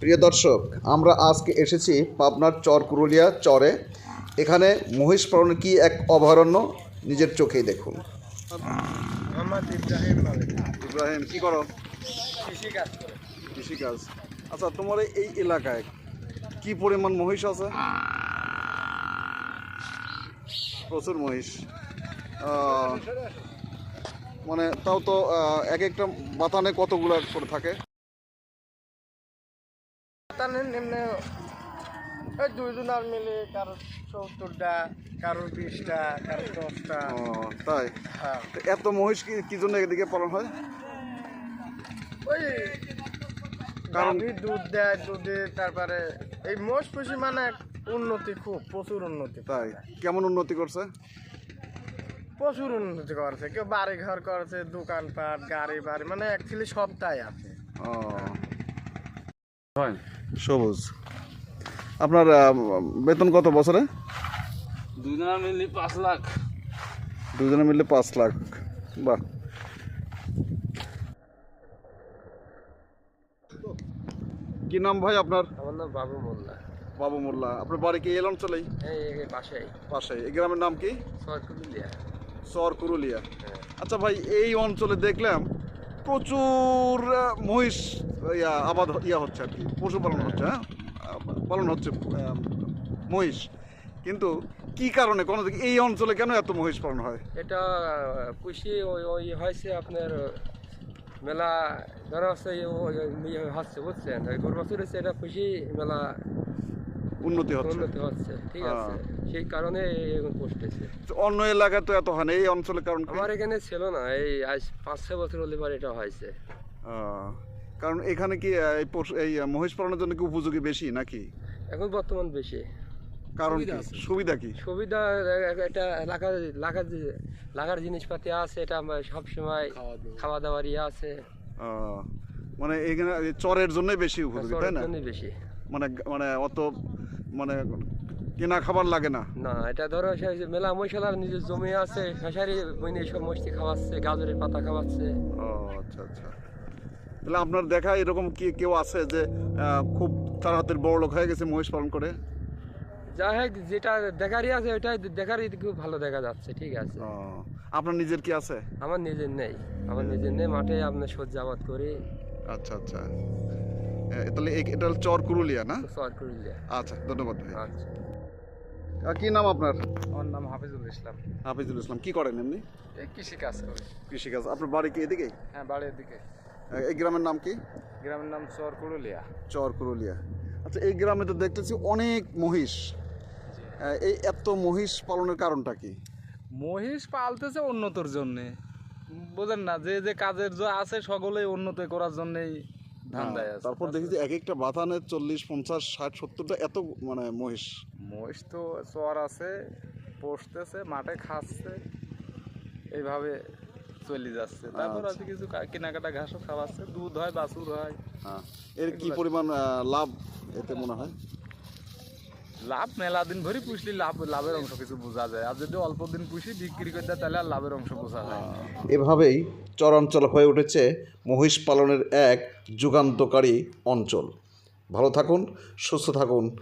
প্রিয় দর্শক আমরা আজকে এসেছি পাবনার চর কুরুলিয়া চরে। এখানে মহিষ পালনের কি এক অভয়ারণ্য? নিজের চোখেই দেখুন। ইব্রাহিম কি করো? কৃষি কৃষিকাজ আচ্ছা তোমার এই এলাকায় কি পরিমাণ মহিষ আছে? প্রচুর মহিষ। মানে তাও তো এক একটা বাতানে কতগুলো করে থাকে? তাহলে নিম্নে ওই দুইজনার মিলে কারও সত্তরটা কারও বিশটা কারও দশটা। ও, তাই? হ্যাঁ। তো এত মহিষ কি কি জন্য এদিকে পালন হয়? ওই কারণ- দুধ দেয় দুধে তারপরে এই মোষ পুষি মানে উন্নতি খুব প্রচুর উন্নতি তাই? কেমন উন্নতি করছে? প্রচুর উন্নতি করছে কেউ বাড়ি ঘর করেছে দোকানপাট গাড়ি বাড়ি মানে অ্যাকচুয়ালি সবটাই আছে। ও। সবুজ। আপনার বেতন কত বছরে? দুজনা মিলি পাঁচ লাখ। দুজনে মিলে পাঁচ লাখ। বাহ। কি নাম ভাই আপনার? আমার নাম বাবু মোল্লা। বাবু মোল্লা। আপনার বাড়ি কি এই অঞ্চলেই? এই এই পাশে এই গ্রামের নাম কি? সরকুলিয়া চর কুরুলিয়া। আচ্ছা ভাই এই অঞ্চলে দেখলাম প্রচুর মহিষ, ইয়া, আবাদ, ইয়া হচ্ছে আর কি, পশুপালন হচ্ছে হ্যাঁ? পালন হচ্ছে মহিষ। কিন্তু কি কারণে, কোনো এই অঞ্চলে কেন এত মহিষ পালন হয়? এটা, কৃষি ওই ওই হয়েছে আপনার, মেলা ধরো হচ্ছে হচ্ছে, বুঝছেন? গরু বছর হচ্ছে এটা পুষি মেলা উন্নতি হচ্ছে। উন্নতি হচ্ছে ঠিক আছে। সেই কারণে এখন তো অন্য এলাকায় তো এত হয় না এই অঞ্চলে কারণ কি? আমার এখানে ছিল না এই আজ পাঁচ ছয় বছর হলে পরে এটা হয়েছে। কারণ এখানে কি এই এই মহিষ পালনের জন্য কি উপযোগী বেশি নাকি? এখন বর্তমান বেশি। কারণ কি? সুবিধা কি? সুবিধা এটা লাগার লাগার লাগার জিনিসপাতি আছে এটা আমার সবসময় খাওয়া দাওয়ার ইয়ে আছে। আহ, মানে এখানে চরের জন্যই বেশি উপযোগী তাই না? বেশি। মানে মানে অত মানে কেনা খাবার লাগে না। না এটা ধরো মেলা মশলার নিজের জমি আছে খেসারি বইনে সব মস্তি খাওয়াচ্ছে গাজরের পাতা খাওয়াচ্ছে। ও আচ্ছা আচ্ছা। তাহলে আপনার দেখা এরকম কি কেউ আছে যে খুব তার হাতের বড় লোক হয়ে গেছে মহিষ পালন করে? যাই হোক যেটা দেখারই আছে ওইটাই দেখারই খুব ভালো দেখা যাচ্ছে ঠিক আছে। আপনার নিজের কি আছে? আমার নিজের নেই আমার নিজের নেই মাঠে আপনার সহ্য আবাদ করি। আচ্ছা আচ্ছা। তাহলে এটা চর কুরুলিয়া না? সর করলে আচ্ছা ধন্যবাদ ভাই। আচ্ছা। কি নাম আপনার? আমার নাম হাফিজুল ইসলাম। হাফিজুল ইসলাম কি করেন এমনি? এই কৃষি কাজ করি। কৃষিকাজ আপনার বাড়ি কি এদিকেই হ্যাঁ বাড়ির দিকে এই গ্রামের নাম কি? গ্রামের নাম চরকুরুলিয়া চর কুরুলিয়া। আচ্ছা এই গ্রামে তো দেখতেছি অনেক মহিষ। এই এত মহিষ পালনের কারণটা কি? মহিষ পালতেছে উন্নতর জন্যে। বোঝেন না যে যে কাজের যে আছে সকলেই উন্নত করার জন্যই ধান্দায় আছে তারপর দেখি যে এক একটা বাথানে চল্লিশ পঞ্চাশ ষাট সত্তরটা এত মানে মহিষ। মহিষ তো চর আছে পোষতেছে মাঠে খাচ্ছে এইভাবে চলে যাচ্ছে। তারপর আচ্ছা। আছে কিছু কেনাকাটা ঘাসও খাওয়াচ্ছে দুধ হয় বাছুর হয়। হ্যাঁ। এর কি পরিমাণ লাভ এতে মনে হয়? লাভ মেলা দিন ভরি পুষলি লাভ, লাভের অংশ কিছু বোঝা যায়। আর যদি অল্প দিন পুষি বিক্রি করতে তাহলে আর লাভের অংশ বোঝা যায়। এভাবেই চরাঞ্চল হয়ে উঠেছে মহিষ পালনের এক যুগান্তকারী অঞ্চল। ভালো থাকুন, সুস্থ থাকুন।